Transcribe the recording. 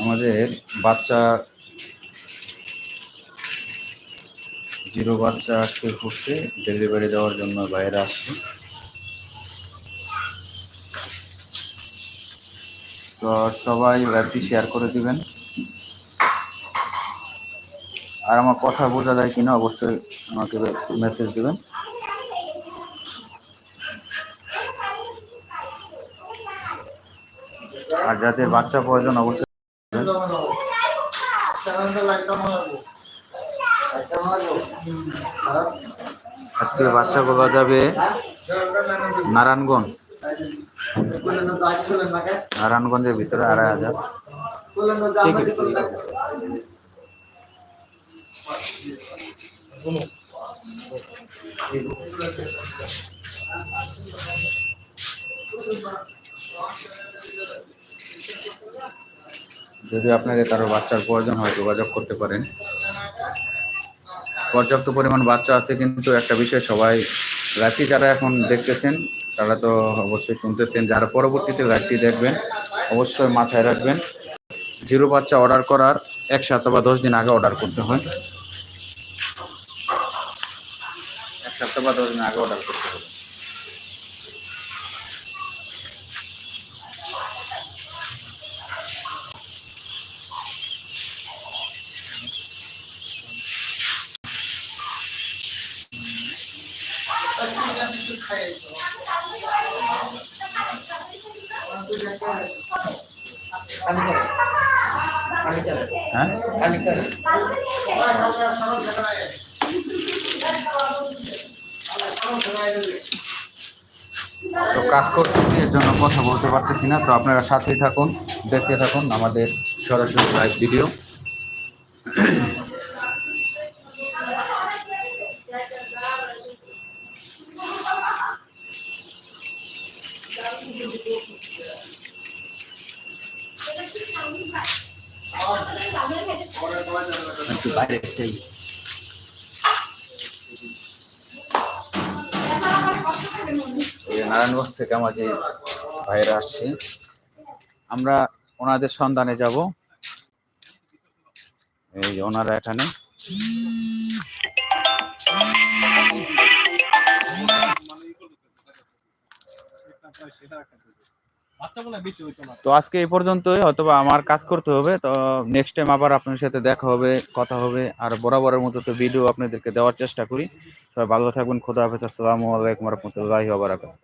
আমাদের বাচ্চা জিরো বাচ্চা আজকে করছে ডেলিভারি দেওয়ার জন্য বাইরে আসছে। তো সবাই লাইভটি শেয়ার করে দিবেন। আর আমার কথা বোঝা যায় কিনা, অবশ্যই আমাকে মেসেজ দেবেন। আর যাদের বাচ্চা প্রয়োজন, অবশ্যই আজকে বাচ্চাগুলো যাবে নারায়ণগঞ্জ। নারায়ণগঞ্জের ভিতরে আড়াই হাজার। যদি আপনাদের কারও বাচ্চার প্রয়োজন হয়, যোগাযোগ করতে পারেন। পর্যাপ্ত পরিমাণ বাচ্চা আছে কিন্তু একটা বিষয়, সবাই রাত্রি যারা এখন দেখতেছেন, তারা তো অবশ্যই শুনতেছেন। যারা পরবর্তীতে রাত্রি দেখবেন, অবশ্যই মাথায় রাখবেন। জিরো বাচ্চা অর্ডার করার এক সপ্তাহ বা দশ দিন আগে অর্ডার করতে হয়। এক সপ্তাহ বা দশ দিন আগে অর্ডার করতে হবে। হ্যাঁ তো কাজ করতেছি, এর জন্য কথা বলতে পারতেছি না। তো আপনারা সাথেই থাকুন, দেখতে থাকুন আমাদের সরাসরি লাইভ ভিডিও নারায়ণগঞ্জ থেকে আমার যে ভাইরা আসছে আমরা ওনাদের সন্ধানে যাব। এই ওনারা এখানে। তো আজকে এই পর্যন্তই অথবা আমার কাজ করতে হবে, তো নেক্সট টাইম আবার আপনার সাথে দেখা হবে, কথা হবে, আর বরাবরের মতো তো ভিডিও আপনাদেরকে দেওয়ার চেষ্টা করি। সবাই ভালো থাকবেন, খোদা হাফেজ, আসসালামু আলাইকুম রহমতুল্লাহি ওয়া বারাকাতুহু।